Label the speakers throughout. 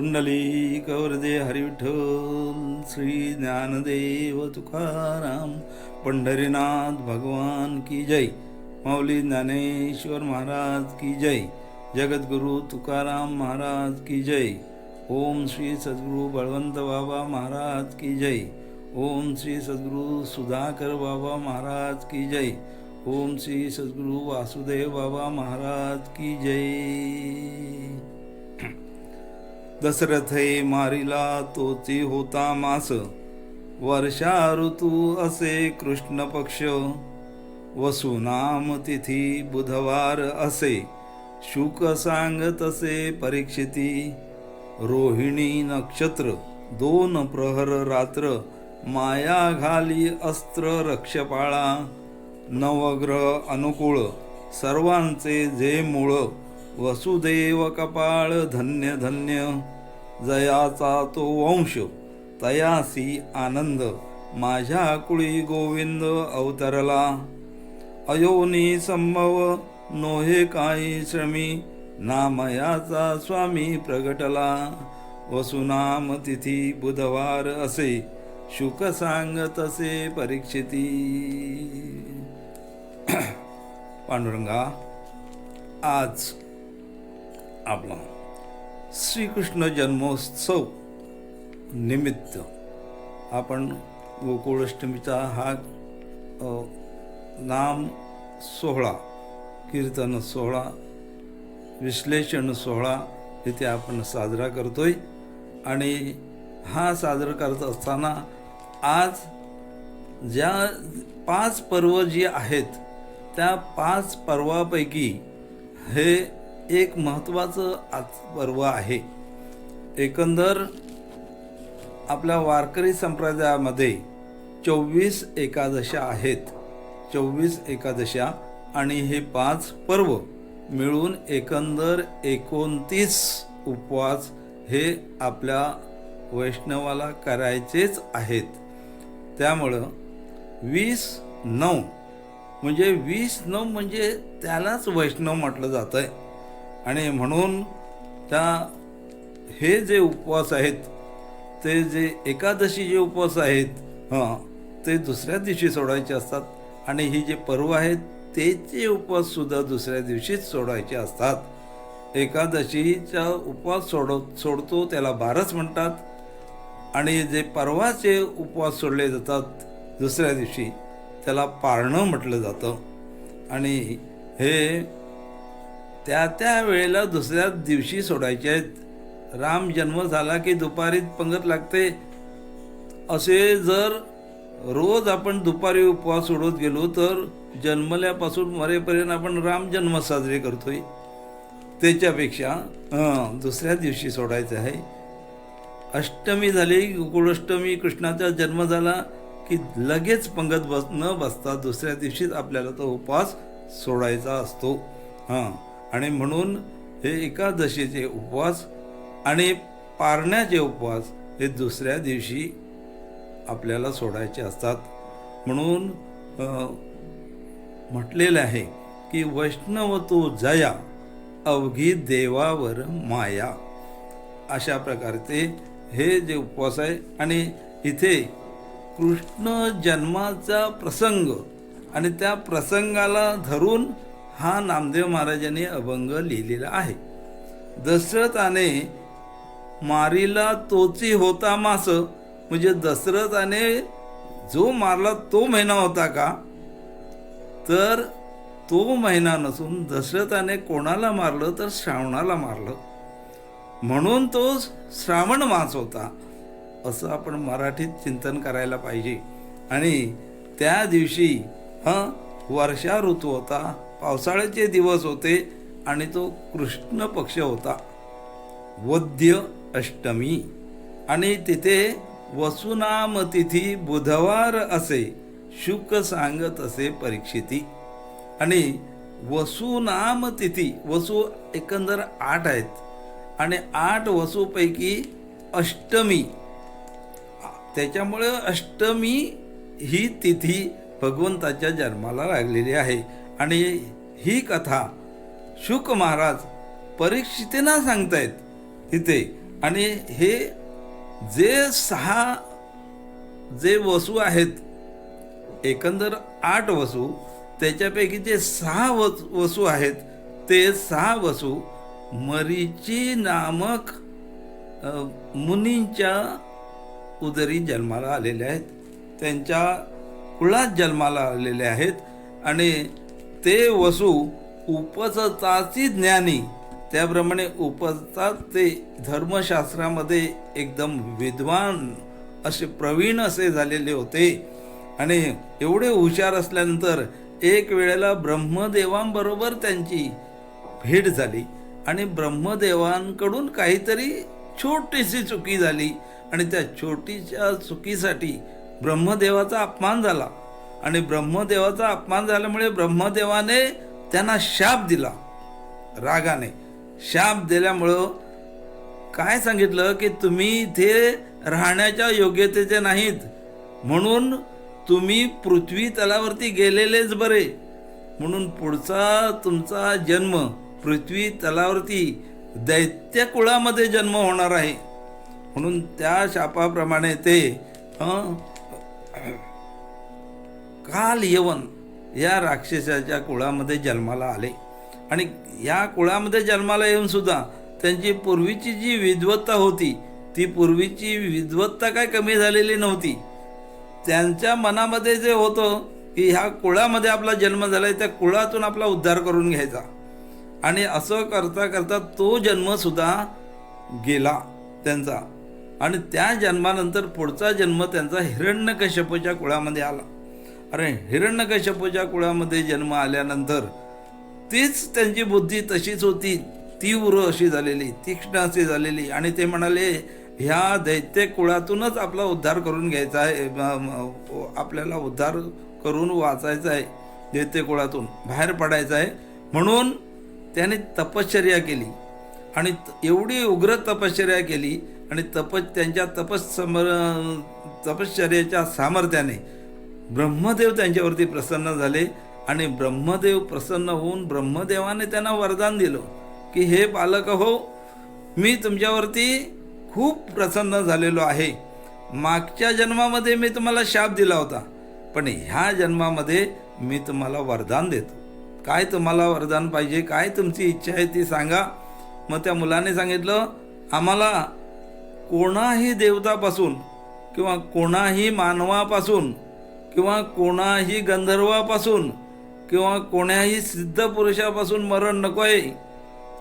Speaker 1: कुंडली गौरदे हरिविठ्ठल श्री ज्ञानदेव तुकाराम पंढरीनाथ भगवान की जय माऊली ज्ञानेश्वर महाराज की जय जगद्गुरु तुकाराम महाराज की जय ओम श्री सद्गुरु बळवंत बाबा महाराज की जय ओम श्री सद्गुरु सुधाकर बाबा महाराज की जय ओम श्री सद्गुरु वासुदेव बाबा महाराज की जय। दशरथे मारिला तोची होता मास. वर्षा ऋतू असे कृष्ण पक्ष. वसुनाम तिथी बुधवार असे. शुक सांगत असे परीक्षिती. रोहिणी नक्षत्र दोन प्रहर रात्र. माया घाली अस्त्र रक्षपाळा. नवग्रह अनुकूळ सर्वांचे जे मूळ. वसुदेव कपाळ धन्य धन्य. जयाचा तो वंश तयासी आनंद. माझ्या कुळी गोविंद अवतरला. अयोनी संभव नोहे काही श्रमी. नामयाचा स्वामी प्रगटला. वसुनाम तिथी बुधवार असे शुक सांगत तसे परीक्षिती. पांडुरंगा आज आपला. श्रीकृष्ण जन्मोत्सव निमित्त आपण गोकुळाष्टमीचा हा नाम सोहळा कीर्तन सोहळा विश्लेषण सोहळा इथे आपण साजरा करतोय. आणि हा साजरा करत असताना आज ज्या पाच पर्व जी आहेत त्या पाच पर्वापैकी हे एक महत्त्वाचं आज पर्व आहे. एकंदर आपल्या वारकरी संप्रदायामध्ये चोवीस एकादशा आहेत. चोवीस एकादशा आणि हे पाच पर्व मिळून एकंदर एकोणतीस उपवास हे आपल्या वैष्णवाला करायचेच आहेत. त्यामुळं वीस नऊ म्हणजे वीस नऊ म्हणजे त्यालाच वैष्णव म्हटलं जातं आहे आणि म्हणून त्या हे जे उपवास आहेत ते जे एकादशी जे उपवास आहेत हां ते दुसऱ्या दिवशी सोडायचे असतात. आणि ही जे पर्व आहेत त्याचे उपवाससुद्धा दुसऱ्या दिवशीच सोडायचे असतात. एकादशीचा उपवास सोडव सोडतो त्याला बारस म्हणतात. आणि जे पर्वाचे उपवास सोडले जातात दुसऱ्या दिवशी त्याला पारणं म्हटलं जातं. आणि हे त्या त्या वेळेला दुसऱ्या दिवशी सोडायचे आहेत. राम जन्म झाला की दुपारीत पंगत लागते. असे जर रोज आपण दुपारी उपवास सोडत गेलो तर जन्मल्यापासून मरेपर्यंत आपण राम जन्म साजरे करतोय. त्याच्यापेक्षा हं, दुसऱ्या दिवशी सोडायचं आहे. अष्टमी झाली गोकुळाष्टमी कृष्णाचा जन्म झाला की लगेच पंगत बस न बसता दुसऱ्या दिवशीच आपल्याला तो उपवास सोडायचा असतो. हां. आणि म्हणून हे एकादशीचे उपवास आणि पारण्याचे उपवास हे दुसऱ्या दिवशी आपल्याला सोडायचे असतात. म्हणून म्हटलेले म्हटलेलं आहे की वैष्णव तो जया अवघी देवावर माया. अशा प्रकारचे हे जे उपवास आहे आणि इथे कृष्ण जन्माचा प्रसंग आणि त्या प्रसंगाला धरून हा नामदेव महाराजांनी अभंग लिहिलेला आहे. दशरथाने मारीला तोची होता मास. म्हणजे दशरथाने जो मारला तो महिना होता का? तर तो महिना नसून दशरथाने कोणाला मारलं? तर श्रावणाला मारलं. म्हणून तो श्रावण मास होता. असं आपण मराठीत चिंतन करायला पाहिजे. आणि त्या दिवशी हां वर्षा ऋतू होता. पावसाळ्याचे दिवस होते आणि तो कृष्ण पक्ष होता. वद्य अष्टमी. आणि तिथे वसुनाम तिथी बुधवार असे शुक सांगत असे परीक्षिती. आणि वसुनाम तिथी वसू एकंदर आठ आहेत. आणि आठ वसूपैकी अष्टमी. त्याच्यामुळे अष्टमी ही तिथी भगवंताच्या जन्माला लागलेली आहे. आणि ही कथा शुक महाराज परीक्षितेना सांगतायत इथे. आणि हे जे सहा जे वसू आहेत एकंदर आठ वसू त्याच्यापैकी जे सहा वस वसू आहेत ते सहा वसू मरीची नामक मुनींच्या उदरी जन्माला आलेले आहेत. त्यांच्या कुळात जन्माला आलेले आहेत. आणि ते वसू उपजताची ज्ञानी. त्याप्रमाणे उपसतात ते धर्मशास्त्रामध्ये एकदम विद्वान असे प्रवीण असे झालेले होते. आणि एवढे हुशार असल्यानंतर एक वेळेला ब्रह्मदेवांबरोबर त्यांची भेट झाली. आणि ब्रह्मदेवांकडून काहीतरी छोटीशी चुकी झाली. आणि त्या छोटीच्या चुकीसाठी ब्रह्मदेवाचा अपमान झाला. आणि ब्रह्मदेवाचा अपमान झाल्यामुळे ब्रह्मदेवाने त्यांना शाप दिला रागाने. शाप दिल्यामुळं काय सांगितलं की तुम्ही इथे राहण्याच्या योग्यतेचे नाहीत. म्हणून तुम्ही पृथ्वी तलावरती गेलेलेच बरे. म्हणून पुढचा तुमचा जन्म पृथ्वी तलावरती दैत्य कुळामध्ये जन्म होणार आहे. म्हणून त्या शापाप्रमाणे ते हं, काल यवन या राक्षसाच्या कुळामध्ये जन्माला आले. आणि या कुळामध्ये जन्माला येऊन सुद्धा त्यांची पूर्वीची जी विद्वत्ता होती ती पूर्वीची विद्वत्ता काय कमी झालेली नव्हती. त्यांच्या मनामध्ये जे होतं की ह्या कुळामध्ये आपला जन्म झालाय त्या कुळातून आपला उद्धार करून घ्यायचा. आणि असं करता करता तो जन्मसुद्धा गेला त्यांचा. आणि त्या जन्मानंतर पुढचा जन्म त्यांचा हिरण्यकश्यपूच्या कुळामध्ये आला. अरे हिरण्यकश्यपूच्या कुळामध्ये जन्म आल्यानंतर तीच त्यांची बुद्धी तशीच होती. तीव्र अशी झालेली तीक्ष्ण अशी झालेली. आणि ते म्हणाले ह्या दैत्य कुळातूनच आपला उद्धार करून घ्यायचा आहे आपल्याला उद्धार करून वाचायचा आहे दैत्य कुळातून बाहेर पडायचं आहे. म्हणून त्याने तपश्चर्या केली. आणि एवढी उग्र तपश्चर्या केली आणि तप त्यांच्या तपस् तपश्चर्याच्या सामर्थ्याने ब्रह्मदेव त्यांच्यावरती प्रसन्न झाले आणि ब्रह्मदेव प्रसन्न होऊन ब्रह्मदेवाने त्यांना वरदान दिलं की हे बालक हो मी तुमच्यावरती खूप प्रसन्न झालेलो आहे. मागच्या जन्मामध्ये मी तुम्हाला शाप दिला होता पण ह्या जन्मामध्ये मी तुम्हाला वरदान देतो. काय तुम्हाला वरदान पाहिजे काय तुमची इच्छा आहे ती सांगा. मग त्या मुलाने सांगितलं आम्हाला कोणाही देवतापासून किंवा कोणाही मानवापासून किंवा कोणाही गंधर्वापासून किंवा कोण्याही सिद्ध पुरुषापासून मरण नको आहे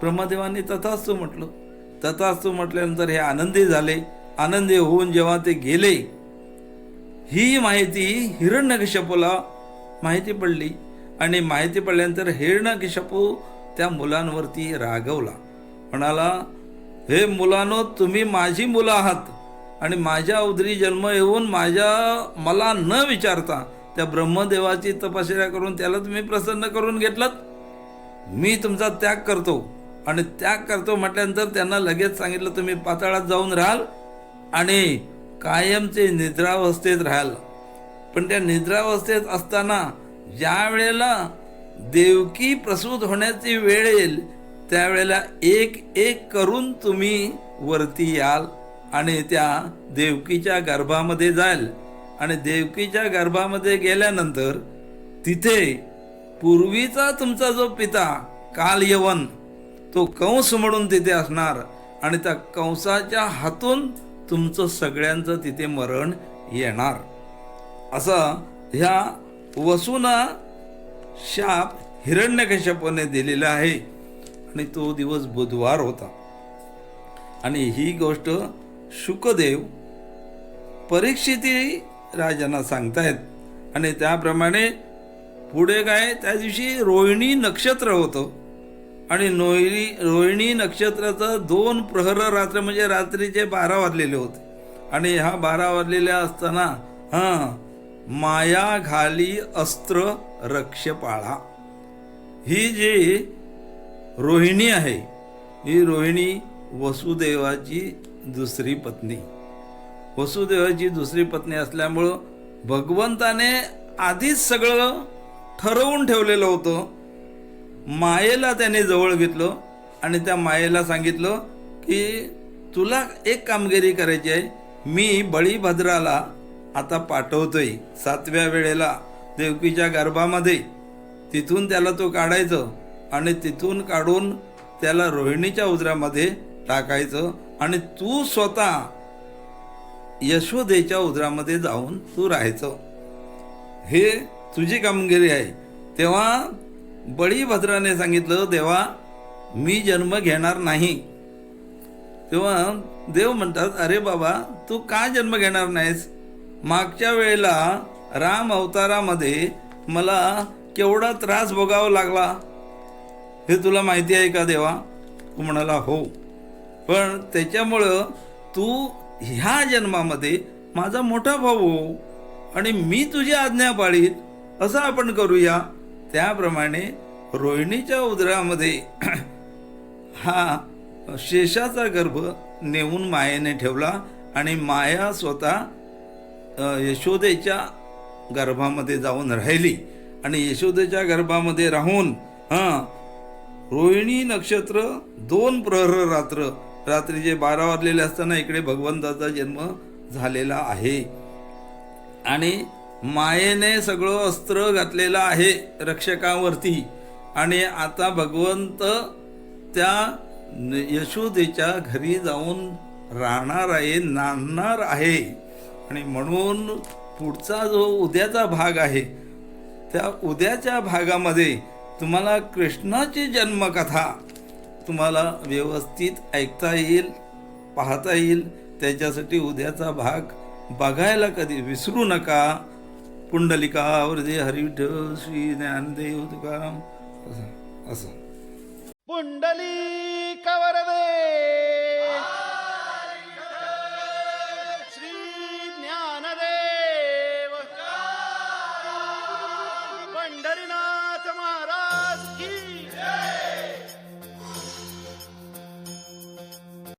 Speaker 1: ब्रह्मदेवांनी तथास्तू म्हटलं. तथास्तू म्हटल्यानंतर हे आनंदी झाले. आनंदी होऊन जेव्हा ते गेले ही माहिती हिरण्यकशपूला माहिती पडली आणि माहिती पडल्यानंतर हिरण्यकशपू त्या मुलांवरती रागवला. म्हणाला हे मुलांनो तुम्ही माझी मुलं आहात. आणि माझ्या उदरी जन्म येऊन माझ्या मला न विचारता त्या ब्रह्मदेवाची तपश्चर्या करून त्याला तुम्ही प्रसन्न करून घेतलात. मी तुमचा त्याग करतो आणि त्याग करतो म्हटल्यानंतर त्यांना लगेच सांगितलं तुम्ही पाताळात जाऊन राहाल आणि कायमचे निद्रावस्थेत राहाल. पण त्या निद्रावस्थेत असताना ज्या वेळेला देवकी प्रसूत होण्याची वेळ येईल त्यावेळेला एक एक करून तुम्ही वरती याल. आणि त्या देवकीच्या गर्भामध्ये जाईल. आणि देवकीच्या गर्भामध्ये गेल्यानंतर तिथे पूर्वीचा तुमचा जो पिता काल यवन तो कंस म्हणून तिथे असणार. आणि त्या कंसाच्या हातून तुमचं सगळ्यांचं तिथे मरण येणार. असं ह्या वसूना शाप हिरण्यकश्यपने दिलेला आहे. आणि तो दिवस बुधवार होता. आणि ही गोष्ट शुकदेव परीक्षिती राजांना सांगतायत. आणि त्याप्रमाणे पुढे काय त्या दिवशी रोहिणी नक्षत्र होतं. आणि नोहिणी रोहिणी नक्षत्राचं दोन प्रहर रात्र म्हणजे रात्रीचे बारा वाजलेले होते. आणि ह्या बारा वाजलेल्या असताना हां माया घाली अस्त्र रक्षपाळा. ही जी रोहिणी आहे ही रोहिणी वसुदेवाची दुसरी पत्नी. वसुदेवाची दुसरी पत्नी असल्यामुळं भगवंताने आधीच सगळं ठरवून ठेवलेलं होतं. मायेला त्याने जवळ घेतलं आणि त्या मायेला सांगितलं की तुला एक कामगिरी करायची आहे. मी बळीभद्राला आता पाठवतोय सातव्या वेळेला देवकीच्या गर्भामध्ये. तिथून त्याला तो काढायचं आणि तिथून काढून त्याला रोहिणीच्या उजरामध्ये टाकायचं आणि तू स्वतः यशोदेच्या उदरामध्ये जाऊन तू राहायचं. हे तुझी कामगिरी आहे. तेव्हा बळीभद्राने सांगितलं देवा मी जन्म घेणार नाही. तेव्हा देव म्हणतात अरे बाबा तू का जन्म घेणार नाहीस? मागच्या वेळेला राम अवतारामध्ये मला केवढा त्रास भोगावा लागला. हे तुला माहिती आहे का देवा? तू म्हणाला हो. पण त्याच्यामुळं तू ह्या जन्मामध्ये माझा मोठा भाऊ हो आणि मी तुझी आज्ञा पाळीत असं आपण करूया. त्याप्रमाणे रोहिणीच्या उदरामध्ये हा शेषाचा गर्भ नेऊन मायेने ठेवला आणि माया स्वतः यशोदेच्या गर्भामध्ये जाऊन राहिली. आणि यशोदेच्या गर्भामध्ये राहून हां रोहिणी नक्षत्र दोन प्रहर रात्र रात्रीचे बारा वाजलेले असताना इकडे भगवंताचा जन्म झालेला आहे. आणि मायेने सगळं अस्त्र घातलेलं आहे रक्षकावरती. आणि आता भगवंत त्या यशोदेच्या घरी जाऊन राहणार आहे नांदणार आहे. आणि म्हणून पुढचा जो उद्याचा भाग आहे त्या उद्याच्या भागामध्ये तुम्हाला कृष्णाची जन्मकथा तुम्हाला व्यवस्थित ऐकता येईल पाहता येईल. त्याच्यासाठी उद्याचा भाग बघायला कधी विसरू नका. पुंडलिका वरदे हरिठ श्री ज्ञानदेव तुकाराम. असं असं.
Speaker 2: पुंडली कवरदे